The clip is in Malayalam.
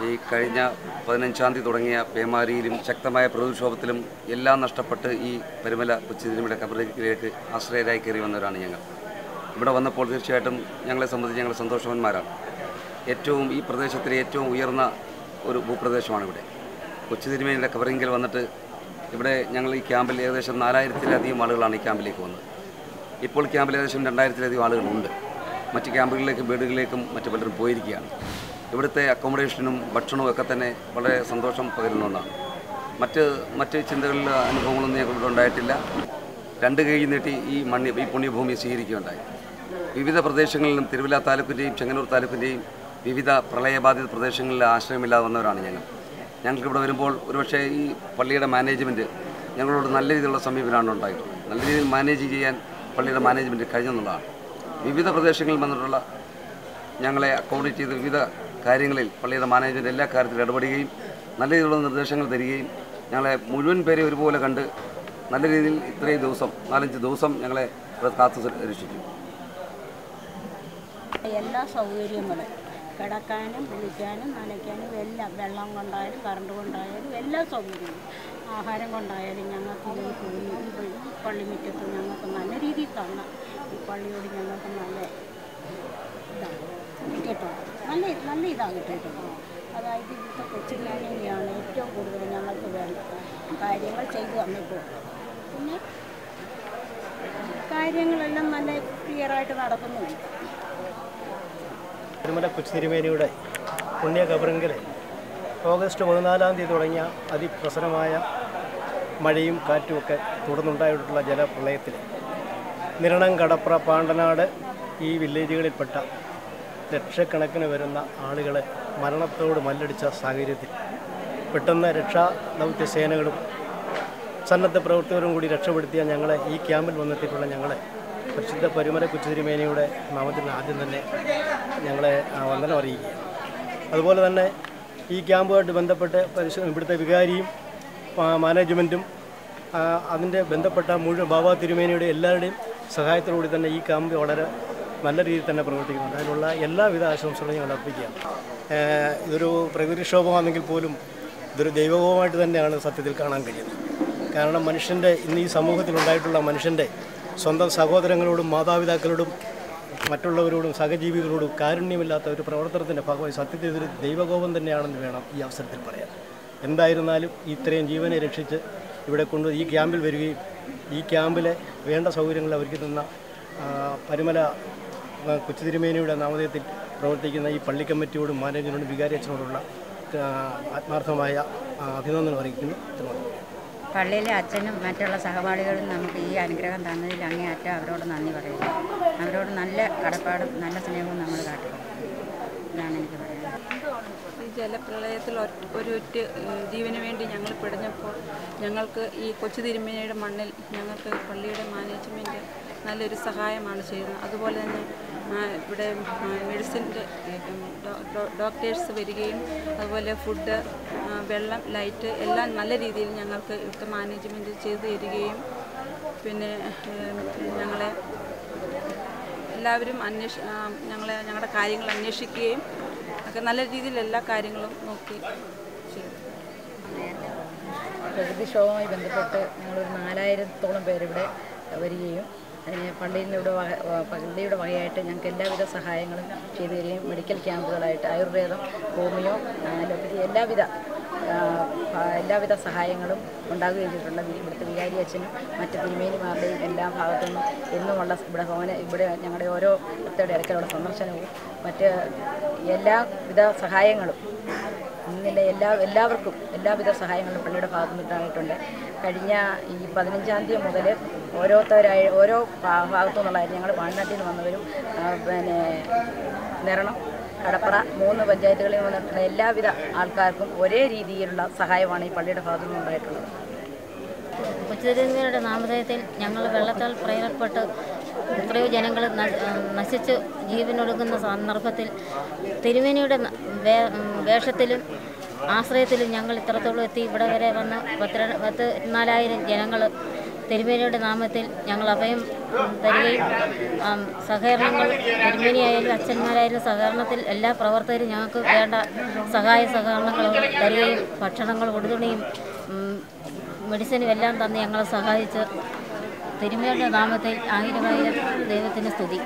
കഴിഞ്ഞ പതിനഞ്ചാം തീയതി തുടങ്ങിയ പേമാരിയിലും ശക്തമായ പ്രകൃതിക്ഷോഭത്തിലും എല്ലാം നഷ്ടപ്പെട്ട് ഈ പരുമല കൊച്ചിതിരുമിയുടെ കബറിലേക്ക് ആശ്രയരായി കയറി വന്നവരാണ് ഞങ്ങൾ. ഇവിടെ വന്നപ്പോൾ തീർച്ചയായിട്ടും ഞങ്ങളെ സംബന്ധിച്ച് ഞങ്ങൾ സന്തോഷവാന്മാരാണ്. ഏറ്റവും ഈ പ്രദേശത്തിലെ ഏറ്റവും ഉയർന്ന ഒരു ഭൂപ്രദേശമാണ് ഇവിടെ. കൊച്ചുതിരുമേനിയുടെ കവറിങ്കിൽ വന്നിട്ട് ഇവിടെ ഞങ്ങൾ ഈ ക്യാമ്പിൽ ഏകദേശം നാലായിരത്തിലധികം ആളുകളാണ് ഈ ക്യാമ്പിലേക്ക് വന്നത്. ഇപ്പോൾ ക്യാമ്പിൽ ഏകദേശം രണ്ടായിരത്തിലധികം ആളുകളുണ്ട്. മറ്റ് ക്യാമ്പുകളിലേക്കും വീടുകളിലേക്കും മറ്റു പലരും പോയിരിക്കുകയാണ്. ഇവിടുത്തെ അക്കോമഡേഷനും ഭക്ഷണവും ഒക്കെ തന്നെ വളരെ സന്തോഷം പകരുന്ന ഒന്നാണ്. മറ്റ് മറ്റ് ചിന്തകളിൽ അനുഭവങ്ങളൊന്നും ഞങ്ങൾക്ക് ഉണ്ടായിട്ടില്ല. രണ്ട് കൈ നീട്ടി ഈ മണ്ണി ഈ പുണ്യഭൂമി സ്വീകരിക്കുകയുണ്ടായി. വിവിധ പ്രദേശങ്ങളിലും തിരുവല്ല താലൂക്കിന്റെയും ചെങ്ങന്നൂർ താലൂക്കിന്റെയും വിവിധ പ്രളയബാധിത പ്രദേശങ്ങളിൽ ആശ്രയമില്ലാതെ വന്നവരാണ് ഞങ്ങൾ. ഞങ്ങൾക്ക് ഇവിടെ വരുമ്പോൾ ഒരുപക്ഷേ ഈ പള്ളിയുടെ മാനേജ്മെന്റ് ഞങ്ങളോട് നല്ല രീതിയിലുള്ള സമീപനമാണ് ഉണ്ടായിട്ടുള്ളത്. നല്ല രീതിയിൽ മാനേജ് ചെയ്യാൻ പള്ളിയുടെ മാനേജ്മെന്റ് കഴിഞ്ഞെന്നുള്ളതാണ്. വിവിധ പ്രദേശങ്ങളിൽ വന്നിട്ടുള്ള ഞങ്ങളെ അക്കോമഡേറ്റ് ചെയ്ത് വിവിധ കാര്യങ്ങളിൽ പള്ളിയുടെ മാനേജ്മെന്റ് എല്ലാ കാര്യത്തിലും ഇടപെടുകയും നല്ല രീതിയിലുള്ള നിർദ്ദേശങ്ങൾ തരികയും ഞങ്ങളെ മുഴുവൻ പേരെ ഒരുപോലെ കണ്ട് നല്ല രീതിയിൽ ഇത്രയും ദിവസം നാലഞ്ച് ദിവസം ഞങ്ങളെ കാത്തു രക്ഷിച്ചു. എല്ലാ സൗകര്യങ്ങളും കിടക്കാനും കുളിക്കാനും നനയ്ക്കാനും എല്ലാം വെള്ളം കൊണ്ടായാലും കറണ്ട് കൊണ്ടായാലും എല്ലാ സൗകര്യവും ആഹാരം കൊണ്ടായാലും ഞങ്ങൾക്ക് ഈ പള്ളിമുറ്റത്ത് ഞങ്ങൾക്ക് നല്ല രീതിയിൽ തന്ന ഈ പള്ളിയോട് ഞങ്ങൾക്ക് നല്ല ഇതാണ്. കേട്ടോ. നല്ല നല്ല ഇതാണ് കേട്ടോ അതായത് ഇവിടുത്തെ കൊച്ചുകാരനെയാണ് ഏറ്റവും കൂടുതൽ ഞങ്ങൾക്ക് വേണ്ട കാര്യങ്ങൾ ചെയ്തു തന്നിപ്പോൾ പിന്നെ കാര്യങ്ങളെല്ലാം നല്ല ക്ലിയറായിട്ട് നടക്കുന്നുണ്ട്. തിരുമല കൊച്ചുതിരുമേനിയുടെ പുണ്യ കബറിങ്കൽ ഓഗസ്റ്റ് പതിനാലാം തീയതി തുടങ്ങിയ അതിപ്രസരമായ മഴയും കാറ്റുമൊക്കെ തുടർന്നുണ്ടായിട്ടുള്ള ജലപ്രളയത്തിൽ നിരണം കടപ്ര പാണ്ടനാട് ഈ വില്ലേജുകളിൽപ്പെട്ട ലക്ഷക്കണക്കിന് വരുന്ന ആളുകളെ മരണത്തോട് മല്ലടിച്ച സാഹചര്യത്തിൽ പെട്ടെന്ന് രക്ഷാ ദൗത്യ സേനകളും സന്നദ്ധ പ്രവർത്തകരും കൂടി രക്ഷപ്പെടുത്തിയ ഞങ്ങളെ ഈ ക്യാമ്പിൽ വന്നെത്തിയിട്ടുള്ള ഞങ്ങളെ പ്രസിദ്ധ പരിമല കുച്ചുതിരിമേനയുടെ നാമത്തിൽ ആദ്യം തന്നെ ഞങ്ങളെ വന്ദനം അറിയിക്കുകയാണ് അതുപോലെ തന്നെ ഈ ക്യാമ്പുമായിട്ട് ബന്ധപ്പെട്ട് പരിശു ഇവിടുത്തെ വികാരിയും മാനേജ്മെന്റും അതിന്റെ ബന്ധപ്പെട്ട മുഴുവൻ ബാബാ തിരുമേനിയുടെ എല്ലാവരുടെയും സഹായത്തോടുകൂടി തന്നെ ഈ ക്യാമ്പ് വളരെ നല്ല രീതിയിൽ തന്നെ പ്രവർത്തിക്കുന്നുണ്ട്. അതിനുള്ള എല്ലാവിധ ആശംസകളും ഞങ്ങൾ അർപ്പിക്കുകയാണ്. ഇതൊരു പ്രകൃതിക്ഷോഭമാണെങ്കിൽ പോലും ഇതൊരു ദൈവകോപമായിട്ട് തന്നെയാണ് സത്യത്തിൽ കാണാൻ കഴിയുന്നത്. കാരണം മനുഷ്യന്റെ ഇന്ന് ഈ സമൂഹത്തിലുണ്ടായിട്ടുള്ള മനുഷ്യന്റെ സ്വന്തം സഹോദരങ്ങളോടും മാതാപിതാക്കളോടും മറ്റുള്ളവരോടും സഹജീവികളോടും കാരുണ്യമില്ലാത്ത ഒരു പ്രവർത്തനത്തിന്റെ ഭാഗമായി സത്യത്തിൽ ഇതൊരു ദൈവകോപം തന്നെയാണെന്ന് വേണം ഈ അവസരത്തിൽ പറയാൻ. എന്തായിരുന്നാലും ഇത്രയും ജീവനെ രക്ഷിച്ച് ഇവിടെ കൊണ്ട് ഈ ക്യാമ്പിൽ വരികയും ഈ ക്യാമ്പിലെ വേണ്ട സൗകര്യങ്ങൾ അവർക്ക് തന്ന പരുമല കൊച്ചുതിരുമേനിയുടെ നാമധേയത്തിൽ പ്രവർത്തിക്കുന്ന ഈ പള്ളി കമ്മിറ്റിയോടും മാനേജറിനോടും വികാരി അച്ഛനോടുള്ള ആത്മാർത്ഥമായ അഭിനന്ദനം അറിയിക്കുന്നു. പള്ളിയിലെ അച്ഛനും മറ്റുള്ള സഹപാഠികളും നമുക്ക് ഈ അനുഗ്രഹം തന്നതിൽ അങ്ങേയറ്റം അവരോട് നന്ദി പറയുന്നു. അവരോട് നല്ല കടപ്പാടും നല്ല സ്നേഹവും നമ്മൾ കാട്ടുക ഇതാണ് എനിക്ക് പറയുന്നത് ഈ ജലപ്രളയത്തിൽ ഒരുറ്റ ഒരു ഒറ്റ ജീവന് വേണ്ടി ഞങ്ങൾ പിടഞ്ഞപ്പോൾ ഞങ്ങൾക്ക് ഈ കൊച്ചു തിരുമേനിയുടെ മണ്ണിൽ ഞങ്ങൾക്ക് പള്ളിയുടെ മാനേജ്മെന്റ് നല്ലൊരു സഹായമാണ് ചെയ്യുന്നത് അതുപോലെ തന്നെ ഇവിടെ മെഡിസിന്റെ ഡോക്ടേഴ്സ് വരികയും അതുപോലെ ഫുഡ് വെള്ളം ലൈറ്റ് എല്ലാം നല്ല രീതിയിൽ ഞങ്ങൾക്ക് ഇവിടുത്തെ മാനേജ്മെന്റ് ചെയ്തു തരികയും പിന്നെ ഞങ്ങളെ എല്ലാവരും അന്വേഷ ഞങ്ങളെ ഞങ്ങളുടെ കാര്യങ്ങൾ അന്വേഷിക്കുകയും ഒക്കെ നല്ല രീതിയിൽ എല്ലാ കാര്യങ്ങളും നോക്കി ചെയ്തു. പ്രകൃതിക്ഷോഭവുമായി ബന്ധപ്പെട്ട് ഞങ്ങളൊരു നാലായിരത്തോളം പേരിവിടെ വരികയും അതിന് വക പള്ളിയുടെ വകയായിട്ട് ഞങ്ങൾക്ക് എല്ലാവിധ സഹായങ്ങളും ചെയ്തു തരികയും മെഡിക്കൽ ക്യാമ്പുകളായിട്ട് ആയുർവേദം ഹോമിയോ അലോപ്പതി എല്ലാവിധ എല്ലാവിധ സഹായങ്ങളും ഉണ്ടാകുകയും ചെയ്തിട്ടുണ്ട് വി- ഇവിടുത്തെ വികാരി അച്ഛനും മറ്റ് തിരുമേനിമാരുടെയും എല്ലാ ഭാഗത്തു നിന്നും എന്നുമുള്ള ഇവിടെ ഭവന ഇവിടെ ഞങ്ങളുടെ ഓരോ ഭക്തരുടെ ഇടയ്ക്കുള്ള സന്ദർശനവും മറ്റ് എല്ലാവിധ സഹായങ്ങളും ഇന്നില്ല എല്ലാ എല്ലാവർക്കും എല്ലാവിധ സഹായങ്ങളും പള്ളിയുടെ ഭാഗത്തു നിന്നിട്ടായിട്ടുണ്ട് കഴിഞ്ഞ ഈ പതിനഞ്ചാം തീയതി മുതൽ ഓരോരുത്തരായി ഓരോ ഭാഗത്തു നിന്നുള്ള ഞങ്ങൾ വാഴനാട്ടിൽ നിന്ന് വന്നവരും പിന്നെ നിരണം കടപ്പറ മൂന്ന് പഞ്ചായത്തുകളിൽ വന്നിട്ടുള്ള എല്ലാവിധ ആൾക്കാർക്കും ഒരേ രീതിയിലുള്ള സഹായമാണ് ഈ പള്ളിയുടെ ഭാഗത്തു നിന്നുണ്ടായിട്ടുള്ളത് കൊച്ചുതിരുമേനിയുടെ നാമധേയത്തിൽ ഞങ്ങൾ വെള്ളത്താൽ പ്രയത്നപ്പെട്ട് എത്രയോ ജനങ്ങൾ നശിച്ച് ജീവനൊടുക്കുന്ന സന്ദർഭത്തിൽ തിരുമേനിയുടെ വേഷത്തിലും ആശ്രയത്തിലും ഞങ്ങൾ ഇത്രത്തോളം എത്തി. ഇവിടെ വരെ വന്ന് പത്ത് പത്ത് നാലായിരം ജനങ്ങൾ തിരുമേനിയുടെ നാമത്തിൽ ഞങ്ങൾ അഭയം തരികയും സഹകരണങ്ങൾ തിരുമേനിയായാലും അച്ഛന്മാരായാലും സഹകരണത്തിൽ എല്ലാ പ്രവർത്തകരും ഞങ്ങൾക്ക് വേണ്ട സഹായ സഹകരണങ്ങൾ തരികയും ഭക്ഷണങ്ങൾ ഉടുതുണിയും ഉം, മെഡിസിനും എല്ലാം തന്ന് ഞങ്ങളെ സഹായിച്ച് തിരുമേനിയുടെ നാമത്തിൽ ആയിരമായിരം ദൈവത്തിന് സ്തുതി.